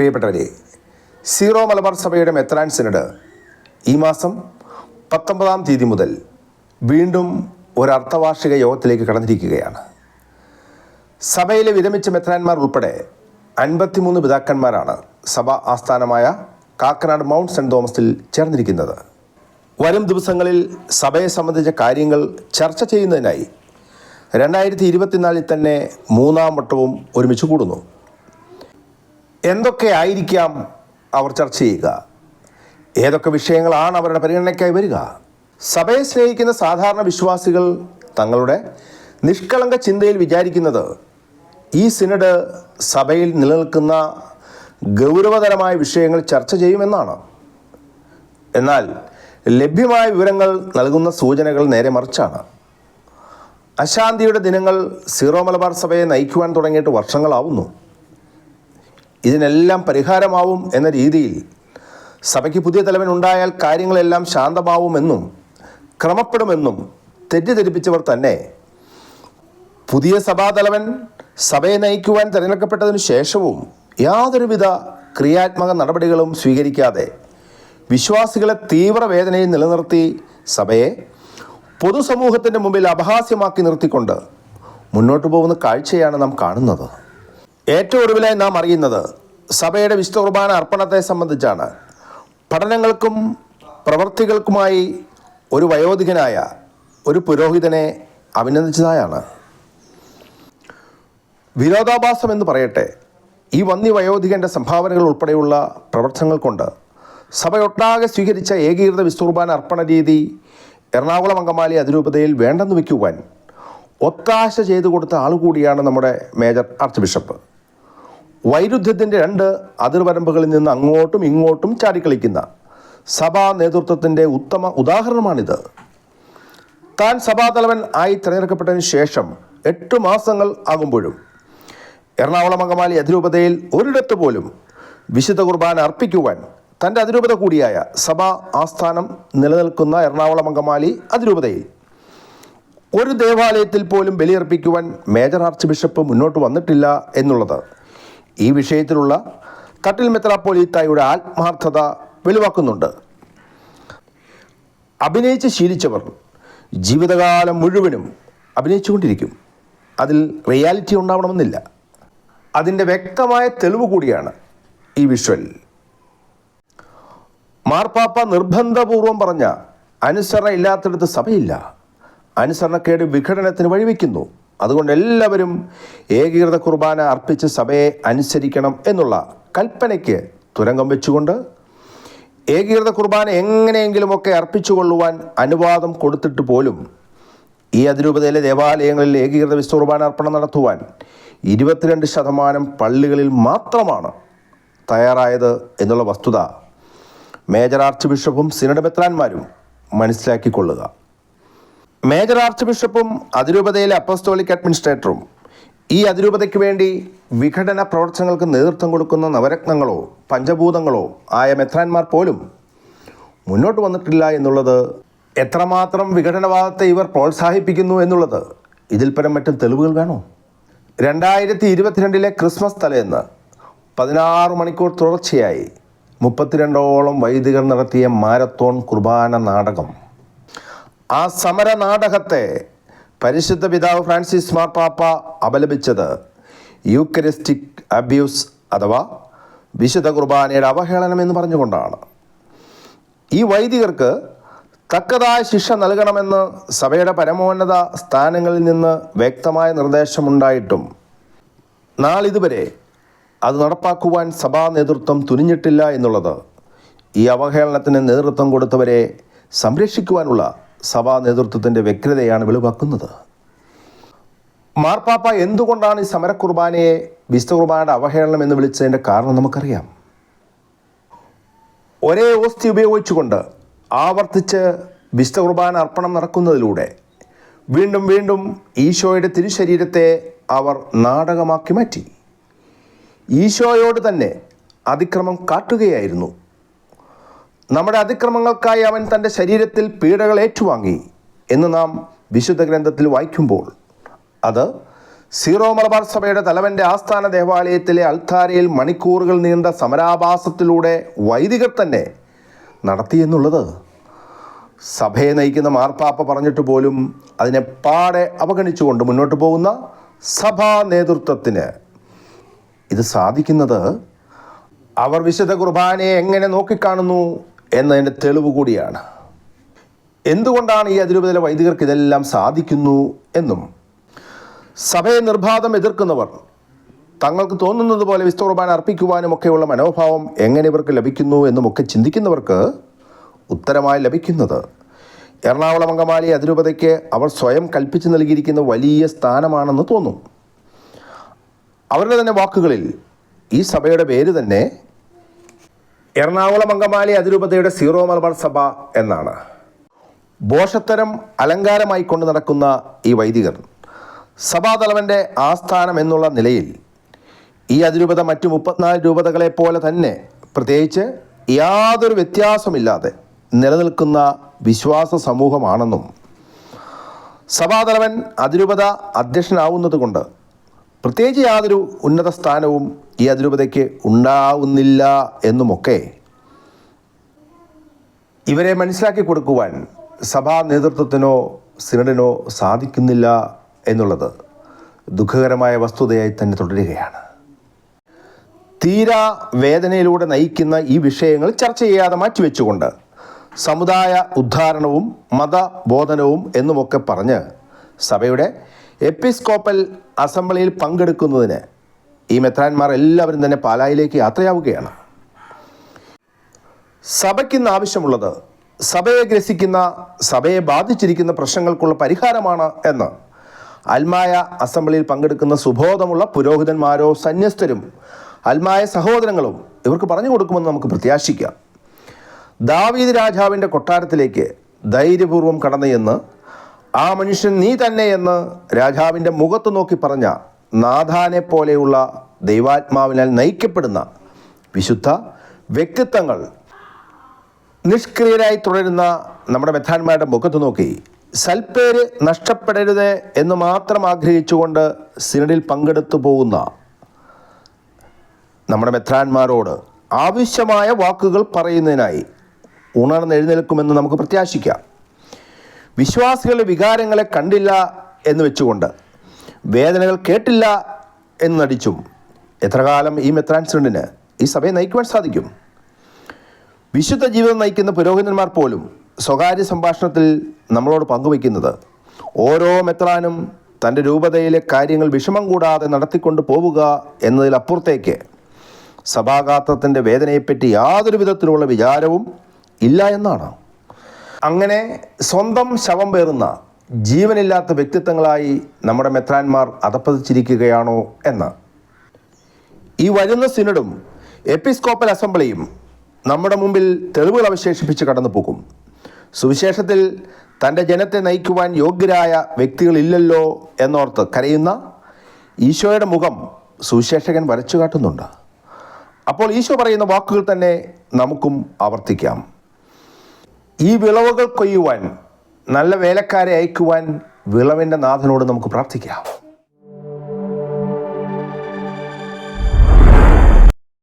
പ്രിയപ്പെട്ടവരെ സീറോ മലബാർ സഭയുടെ മെത്രാൻ സിനഡ് ഈ മാസം പത്തൊമ്പതാം തീയതി മുതൽ വീണ്ടും ഒരു അർദ്ധവാർഷിക യോഗത്തിലേക്ക് കടന്നിരിക്കുകയാണ്. സഭയിലെ വിരമിച്ച മെത്രാൻമാർ ഉൾപ്പെടെ അൻപത്തിമൂന്ന് പിതാക്കന്മാരാണ് സഭ ആസ്ഥാനമായ കാക്കനാട് മൗണ്ട് സെന്റ് തോമസിൽ ചേർന്നിരിക്കുന്നത്. വരും ദിവസങ്ങളിൽ സഭയെ സംബന്ധിച്ച കാര്യങ്ങൾ ചർച്ച ചെയ്യുന്നതിനായി രണ്ടായിരത്തി ഇരുപത്തിനാലിൽ തന്നെ മൂന്നാം വട്ടവും ഒരുമിച്ച് കൂടുന്നു. എന്തൊക്കെ ആയിരിക്കാം അവർ ചർച്ച ചെയ്യുക? ഏതൊക്കെ വിഷയങ്ങളാണ് അവരുടെ പരിഗണനയ്ക്കായി വരിക? സഭയെ സ്നേഹിക്കുന്ന സാധാരണ വിശ്വാസികൾ തങ്ങളുടെ നിഷ്കളങ്ക ചിന്തയിൽ വിചാരിക്കുന്നത് ഈ സിനഡ് സഭയിൽ നിലനിൽക്കുന്ന ഗൗരവതരമായ വിഷയങ്ങൾ ചർച്ച ചെയ്യുമെന്നാണ്. എന്നാൽ ലഭ്യമായ വിവരങ്ങൾ നൽകുന്ന സൂചനകൾ നേരെ മറിച്ചാണ്. അശാന്തിയുടെ ദിനങ്ങൾ സീറോ മലബാർ സഭയെ നയിക്കുവാൻ തുടങ്ങിയിട്ട് വർഷങ്ങളാവുന്നു. ഇതിനെല്ലാം പരിഹാരമാവും എന്ന രീതിയിൽ സഭയ്ക്ക് പുതിയ തലവൻ ഉണ്ടായാൽ കാര്യങ്ങളെല്ലാം ശാന്തമാവുമെന്നും ക്രമപ്പെടുമെന്നും തെറ്റിദ്ധരിപ്പിച്ചവർ തന്നെ. പുതിയ സഭാതലവൻ സഭയെ നയിക്കുവാൻ തിരഞ്ഞെടുക്കപ്പെട്ടതിനു ശേഷവും യാതൊരുവിധ ക്രിയാത്മക നടപടികളും സ്വീകരിക്കാതെ വിശ്വാസികളെ തീവ്രവേദനയിൽ നിലനിർത്തി സഭയെ പൊതുസമൂഹത്തിന്റെ മുമ്പിൽ അപഹാസ്യമാക്കി നിർത്തിക്കൊണ്ട് മുന്നോട്ടു പോകുന്ന കാഴ്ചയാണ് നാം കാണുന്നത്. ഏറ്റവും ഒടുവിലായി നാം അറിയുന്നത് സഭയുടെ വിശുദ്ധ കുർബാന അർപ്പണത്തെ സംബന്ധിച്ചാണ്. പഠനങ്ങൾക്കും പ്രവർത്തികൾക്കുമായി ഒരു വയോധികനായ ഒരു പുരോഹിതനെ അഭിനന്ദിച്ചതായാണ്. വിരോധാഭാസം എന്ന് പറയട്ടെ ഈ വന്നി വയോധികന്റെ സംഭാവനകൾ ഉൾപ്പെടെയുള്ള പ്രവർത്തനങ്ങൾ കൊണ്ട് സഭയൊട്ടാകെ സ്വീകരിച്ച ഏകീകൃത വിസ്തുർബാന അർപ്പണ രീതി എറണാകുളം അങ്കമാലി അതിരൂപതയിൽ വേണ്ടെന്ന് വയ്ക്കുവാൻ ഒത്താശ ചെയ്തു കൊടുത്ത ആളുകൂടിയാണ് നമ്മുടെ മേജർ ആർച്ച് ബിഷപ്പ്. വൈരുദ്ധ്യത്തിന്റെ രണ്ട് അതിർവരമ്പുകളിൽ നിന്ന് അങ്ങോട്ടും ഇങ്ങോട്ടും ചാടിക്കളിക്കുന്ന സഭാ നേതൃത്വത്തിന്റെ ഉത്തമ ഉദാഹരണമാണിത്. താൻ സഭാതലവൻ ആയി തിരഞ്ഞെടുക്കപ്പെട്ടതിന് ശേഷം എട്ട് മാസങ്ങൾ ആകുമ്പോഴും എറണാകുളം അങ്കമാലി അതിരൂപതയിൽ ഒരിടത്ത് പോലും വിശുദ്ധ കുർബാന അർപ്പിക്കുവാൻ തന്റെ അതിരൂപത കൂടിയായ സഭാ ആസ്ഥാനം നിലനിൽക്കുന്ന എറണാകുളം അങ്കമാലി അതിരൂപതയിൽ ഒരു ദേവാലയത്തിൽ പോലും ബലിയർപ്പിക്കുവാൻ മേജർ ആർച്ച് ബിഷപ്പ് മുന്നോട്ട് വന്നിട്ടില്ല എന്നുള്ളത് ഈ വിഷയത്തിലുള്ള കട്ടിൽ മെത്രാപ്പോലീത്തായുടെ ആത്മാർത്ഥത വെളിവാക്കുന്നുണ്ട്. അഭിനയിച്ച് ശീലിച്ചവർ ജീവിതകാലം മുഴുവനും അഭിനയിച്ചുകൊണ്ടിരിക്കും. അതിൽ റിയാലിറ്റി ഉണ്ടാവണമെന്നില്ല. അതിന്റെ വ്യക്തമായ തെളിവ് കൂടിയാണ് ഈ വിഷ്വൽ. മാർപ്പാപ്പ നിർബന്ധപൂർവം പറഞ്ഞ അനുസരണ ഇല്ലാത്തടത്ത് സഭയില്ല. അനുസരണക്കേട് വിഘടനത്തിന് വഴിവെക്കുന്നു. അതുകൊണ്ട് എല്ലാവരും ഏകീകൃത കുർബാന അർപ്പിച്ച് സഭയെ അനുസരിക്കണം എന്നുള്ള കൽപ്പനയ്ക്ക് തുരങ്കം വെച്ചുകൊണ്ട് ഏകീകൃത കുർബാന എങ്ങനെയെങ്കിലുമൊക്കെ അർപ്പിച്ചുകൊള്ളുവാൻ അനുവാദം കൊടുത്തിട്ട് പോലും ഈ അതിരൂപതയിലെ ദേവാലയങ്ങളിൽ ഏകീകൃത വിശ്വ കുർബാന അർപ്പണം നടത്തുവാൻ ഇരുപത്തിരണ്ട് ശതമാനം പള്ളികളിൽ മാത്രമാണ് തയ്യാറായത് എന്നുള്ള വസ്തുത മേജർ ആർച്ച് ബിഷപ്പും സിനഡ് മെത്രാന്മാരും മനസ്സിലാക്കിക്കൊള്ളുക. മേജർ ആർച്ച് ബിഷപ്പും അതിരൂപതയിലെ അപ്പസ്തോളിക് അഡ്മിനിസ്ട്രേറ്ററും ഈ അതിരൂപതയ്ക്ക് വേണ്ടി വിഘടന പ്രവർത്തനങ്ങൾക്ക് നേതൃത്വം കൊടുക്കുന്ന നവരത്നങ്ങളോ പഞ്ചഭൂതങ്ങളോ ആയ മെത്രാന്മാർ പോലും മുന്നോട്ട് വന്നിട്ടില്ല എന്നുള്ളത് എത്രമാത്രം വിഘടനവാദത്തെ ഇവർ പ്രോത്സാഹിപ്പിക്കുന്നു എന്നുള്ളത് ഇതിൽ പരം മറ്റും തെളിവുകൾ വേണോ രണ്ടായിരത്തി ഇരുപത്തിരണ്ടിലെ ക്രിസ്മസ് തലേന്ന് പതിനാറ് മണിക്കൂർ തുടർച്ചയായി മുപ്പത്തിരണ്ടോളം വൈദികർ നടത്തിയ മാരത്തോൺ കുർബാന നാടകം ആ സമര നാടകത്തെ പരിശുദ്ധ പിതാവ് ഫ്രാൻസിസ് മാർപ്പാപ്പ അപലപിച്ചത് യൂക്കരിസ്റ്റിക് അബ്യൂസ് അഥവാ വിശുദ്ധ കുർബാനയുടെ അവഹേളനം എന്ന് പറഞ്ഞുകൊണ്ടാണ്. ഈ വൈദികർക്ക് തക്കതായ ശിക്ഷ നൽകണമെന്ന് സഭയുടെ പരമോന്നത സ്ഥാനങ്ങളിൽ നിന്ന് വ്യക്തമായ നിർദ്ദേശമുണ്ടായിട്ടും നാളിതുവരെ അത് നടപ്പാക്കുവാൻ സഭാ നേതൃത്വം തുനിഞ്ഞിട്ടില്ല എന്നുള്ളത് ഈ അവഹേളനത്തിന് നേതൃത്വം കൊടുത്തവരെ സംരക്ഷിക്കുവാനുള്ള സഭാ നേതൃത്വത്തിന്റെ വ്യഗ്രതയാണ് വെളിവാക്കുന്നത്. മാർപ്പാപ്പ എന്തുകൊണ്ടാണ് ഈ സമരക്കുർബാനയെ വിശുദ്ധ കുർബാനയുടെ അവഹേളനം എന്ന് വിളിച്ചതിന്റെ കാരണം നമുക്കറിയാം. ഒരേ ഓസ്തി ഉപയോഗിച്ചുകൊണ്ട് ആവർത്തിച്ച് വിശുദ്ധ കുർബാന അർപ്പണം നടക്കുന്നതിലൂടെ വീണ്ടും വീണ്ടും ഈശോയുടെ തിരുശരീരത്തെ അവർ നാടകമാക്കി മാറ്റി. ഈശോയോട് തന്നെ അതിക്രമം കാട്ടുകയായിരുന്നു. നമ്മുടെ അതിക്രമങ്ങൾക്കായി അവൻ തന്റെ ശരീരത്തിൽ പീഡകൾ ഏറ്റുവാങ്ങി എന്ന് നാം വിശുദ്ധ ഗ്രന്ഥത്തിൽ വായിക്കുമ്പോൾ അത് സീറോ മലബാർ സഭയുടെ തലവന്റെ ആസ്ഥാന ദേവാലയത്തിലെ അൾത്താരയിൽ മണിക്കൂറുകൾ നീണ്ട സമരാഭാസത്തിലൂടെ വൈദികർ തന്നെ നടത്തിയെന്നുള്ളത് സഭയെ നയിക്കുന്ന മാർപ്പാപ്പ പറഞ്ഞിട്ട് പോലും അതിനെ പാടെ അവഗണിച്ചുകൊണ്ട് മുന്നോട്ട് പോകുന്ന സഭാ നേതൃത്വത്തിന് ഇത് സാധിക്കുന്നത്. അവർ വിശുദ്ധ കുർബാനയെ എങ്ങനെ നോക്കിക്കാണുന്നു? എന്നതിന്റെ തെളിവ് കൂടിയാണ്. എന്തുകൊണ്ടാണ് ഈ അതിരൂപതല വൈദികർക്ക് ഇതെല്ലാം സാധിക്കുന്നു എന്നും? സഭയെ നിർബാധം എതിർക്കുന്നവർ തങ്ങൾക്ക് തോന്നുന്നത് പോലെ വിസ്തുർബാൻ അർപ്പിക്കുവാനുമൊക്കെയുള്ള മനോഭാവം എങ്ങനെ ഇവർക്ക് ലഭിക്കുന്നു എന്നുമൊക്കെ ചിന്തിക്കുന്നവർക്ക് ഉത്തരമായി ലഭിക്കുന്നത്. എറണാകുളം അങ്കമാലി അതിരൂപതയ്ക്ക് അവർ സ്വയം കൽപ്പിച്ചു നൽകിയിരിക്കുന്ന വലിയ സ്ഥാനമാണെന്ന് തോന്നും. അവരുടെ തന്നെ വാക്കുകളിൽ ഈ സഭയുടെ പേര് തന്നെ എറണാകുളം അങ്കമാലി അതിരൂപതയുടെ സീറോ മലബാർ സഭ എന്നാണ്. ബോഷത്തരം അലങ്കാരമായി കൊണ്ട് നടക്കുന്ന ഈ വൈദികർ സഭാതലവന്റെ ആസ്ഥാനം എന്നുള്ള നിലയിൽ ഈ അതിരൂപത മറ്റു മുപ്പത്തിനാല് രൂപതകളെ പോലെ തന്നെ പ്രത്യേകിച്ച് യാതൊരു വ്യത്യാസമില്ലാതെ നിലനിൽക്കുന്ന വിശ്വാസ സമൂഹമാണെന്നും സഭാതലവൻ അതിരൂപത അധ്യക്ഷനാവുന്നത് കൊണ്ട് പ്രത്യേകിച്ച് യാതൊരു ഉന്നത സ്ഥാനവും ഈ അതിരൂപതയ്ക്ക് ഉണ്ടാവുന്നില്ല എന്നുമൊക്കെ ഇവരെ മനസ്സിലാക്കി കൊടുക്കുവാൻ സഭാ നേതൃത്വത്തിനോ സിനഡിനോ സാധിക്കുന്നില്ല എന്നുള്ളത് ദുഃഖകരമായ വസ്തുതയായി തന്നെ തുടരുകയാണ്. തീരാ വേദനയിലൂടെ നയിക്കുന്ന ഈ വിഷയങ്ങൾ ചർച്ച ചെയ്യാതെ മാറ്റിവെച്ചുകൊണ്ട് സമുദായ ഉദ്ധാരണവും മതബോധനവും എന്നുമൊക്കെ പറഞ്ഞ് സഭയുടെ എപ്പിസ്കോപ്പൽ അസംബ്ലിയിൽ പങ്കെടുക്കുന്നതിന് ഈ മെത്രാന്മാർ എല്ലാവരും തന്നെ പാലായിലേക്ക് യാത്രയാവുകയാണ്. സഭയ്ക്കിന്ന് ആവശ്യമുള്ളത് സഭയെ ഗ്രസിക്കുന്ന സഭയെ ബാധിച്ചിരിക്കുന്ന പ്രശ്നങ്ങൾക്കുള്ള പരിഹാരമാണ് എന്ന്. അൽമായ അസംബ്ലിയിൽ പങ്കെടുക്കുന്ന സുബോധമുള്ള പുരോഹിതന്മാരോ സന്യസ്തരും അൽമായ സഹോദരങ്ങളും ഇവർക്ക് പറഞ്ഞു കൊടുക്കുമെന്ന് നമുക്ക് പ്രത്യാശിക്കാം. ദാവീദ് രാജാവിന്റെ കൊട്ടാരത്തിലേക്ക് ധൈര്യപൂർവം കടന്നു എന്ന് ആ മനുഷ്യൻ നീ തന്നെ എന്ന് രാജാവിന്റെ മുഖത്ത് നോക്കി പറഞ്ഞ നാഥാനെ പോലെയുള്ള ദൈവാത്മാവിനാൽ നയിക്കപ്പെടുന്ന വിശുദ്ധ വ്യക്തിത്വങ്ങൾ നിഷ്ക്രിയരായി തുടരുന്ന നമ്മുടെ മെഥാന്മാരുടെ മുഖത്ത് നോക്കി. സൽപ്പേര് നഷ്ടപ്പെടരുത് എന്ന് മാത്രം ആഗ്രഹിച്ചുകൊണ്ട് സിനഡിൽ പങ്കെടുത്തു പോകുന്ന നമ്മുടെ മെത്രാന്മാരോട് ആവശ്യമായ വാക്കുകൾ പറയുന്നതിനായി ഉണർന്നെഴുന്നേൽക്കുമെന്ന് നമുക്ക് പ്രത്യാശിക്കാം. വിശ്വാസികളുടെ വികാരങ്ങളെ കണ്ടില്ല എന്ന് വെച്ചുകൊണ്ട് വേദനകൾ കേട്ടില്ല എന്ന് നടിച്ചും എത്ര കാലം ഈ മെത്രാൻസിഡന്റിന് ഈ സഭയെ നയിക്കുവാൻ സാധിക്കും? വിശുദ്ധ ജീവിതം നയിക്കുന്ന പുരോഹിതന്മാർ പോലും സ്വകാര്യ സംഭാഷണത്തിൽ നമ്മളോട് പങ്കുവയ്ക്കുന്നത് ഓരോ മെത്രാനും തന്റെ രൂപതയിലെ കാര്യങ്ങൾ വിഷമം കൂടാതെ നടത്തിക്കൊണ്ട് പോവുക എന്നതിലപ്പുറത്തേക്ക് സഭാഗാത്രത്തിന്റെ വേദനയെപ്പറ്റി യാതൊരു വിധത്തിലുള്ള വിചാരവും ഇല്ല എന്നാണ്. അങ്ങനെ സ്വന്തം ശവം പേറുന്ന ജീവനില്ലാത്ത വ്യക്തിത്വങ്ങളായി നമ്മുടെ മെത്രാന്മാർ അതപ്പതിച്ചിരിക്കുകയാണോ എന്ന്. ഈ വരുന്ന സിനഡും എപ്പിസ്കോപ്പൽ അസംബ്ലിയും നമ്മുടെ മുമ്പിൽ തെളിവുകൾ അവശേഷിപ്പിച്ച് കടന്നു പോകും സുവിശേഷത്തിൽ തന്റെ ജനത്തെ നയിക്കുവാൻ യോഗ്യരായ വ്യക്തികളില്ലല്ലോ എന്നോർത്ത് കരയുന്ന ഈശോയുടെ മുഖം സുവിശേഷകൻ വരച്ചു കാട്ടുന്നുണ്ട് അപ്പോൾ ഈശോ പറയുന്ന വാക്കുകൾ തന്നെ നമുക്കും ആവർത്തിക്കാം. ഈ വിളവുകൾ കൊയ്യുവാൻ നല്ല വേലക്കാരെ അയക്കുവാൻ വിളവിന്റെ നാഥനോട് നമുക്ക് പ്രാർത്ഥിക്കാം.